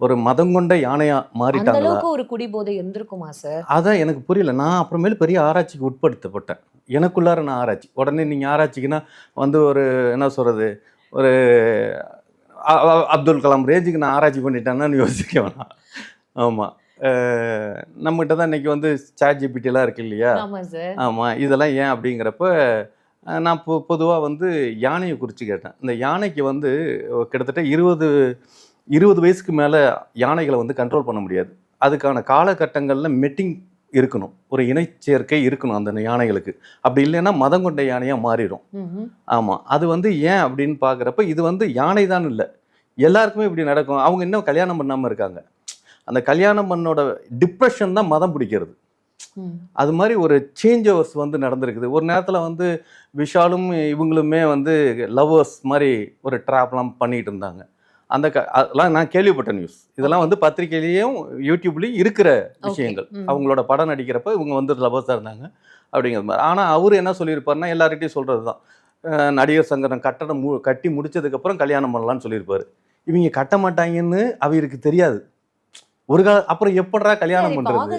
ஒரு மதம் கொண்ட யானையா அளவுக்கு ஒரு குடிபோதை இருந்திருக்குமா சார்? அதான் எனக்கு புரியல. நான் அப்புறமேல் பெரிய ஆராய்ச்சிக்கு உட்படுத்தப்பட்டேன். எனக்குள்ளார நான் ஆராய்ச்சி. உடனே நீங்கள் ஆராய்ச்சிக்குன்னா வந்து ஒரு என்ன சொல்கிறது ஒரு அப்துல் கலாம் ரேஞ்சுக்கு நான் ஆராய்ச்சி பண்ணிட்டேன்னு யோசிக்க வேணாம். ஆமாம் நம்மகிட்ட தான் இன்னைக்கு வந்து சாட் ஜிபிடிலாம் இருக்கு இல்லையா? ஆமாம் இதெல்லாம் ஏன் அப்படிங்கிறப்ப நான் பொ பொதுவாக வந்து யானையை குறித்து கேட்டேன். இந்த யானைக்கு வந்து கிட்டத்தட்ட இருபது இருபது வயசுக்கு மேலே யானைகளை வந்து கண்ட்ரோல் பண்ண முடியாது. அதுக்கான காலகட்டங்களில் மெட்டிங் இருக்கணும். ஒரு இணைச்சேர்க்கை இருக்கணும் அந்த யானைகளுக்கு. அப்படி இல்லைன்னா மதம் கொண்ட யானையாக மாறிடும். ஆமாம் அது வந்து ஏன் அப்படின்னு பார்க்குறப்ப இது வந்து யானை தான் இல்லை. எல்லாருக்குமே இப்படி நடக்கும். அவங்க இன்னும் கல்யாணம் பண்ணாமல் இருக்காங்க. அந்த கல்யாணம் பண்ணோட டிப்ரெஷன் தான் மதம் பிடிக்கிறது. அது மாதிரி ஒரு சேஞ்ச் ஓவர்ஸ் வந்து நடந்திருக்குது. ஒரு நேரத்தில் வந்து விஷாலும் இவங்களுமே வந்து லவ்வர்ஸ் மாதிரி ஒரு ட்ராப்லாம் பண்ணிட்டு இருந்தாங்க. அந்த க அதெல்லாம் நான் கேள்விப்பட்ட நியூஸ் இதெல்லாம் வந்து பத்திரிக்கையிலையும் யூடியூப்லேயும் இருக்கிற விஷயங்கள். அவங்களோட படம் நடிக்கிறப்ப இவங்க வந்து லவ்வர்ஸாக இருந்தாங்க அப்படிங்கிறது மாதிரி. ஆனால் அவர் என்ன சொல்லியிருப்பாருன்னா எல்லார்கிட்டையும் சொல்கிறது தான் நடிகர் சங்கரம் கட்டடம் மு கட்டி முடிச்சதுக்கப்புறம் கல்யாணம் பண்ணலாம்னு சொல்லியிருப்பாரு. இவங்க கட்ட மாட்டாங்கன்னு அவருக்கு தெரியாது. ஒரு கால அப்புறம் எப்படா கல்யாணம் பண்ணுறது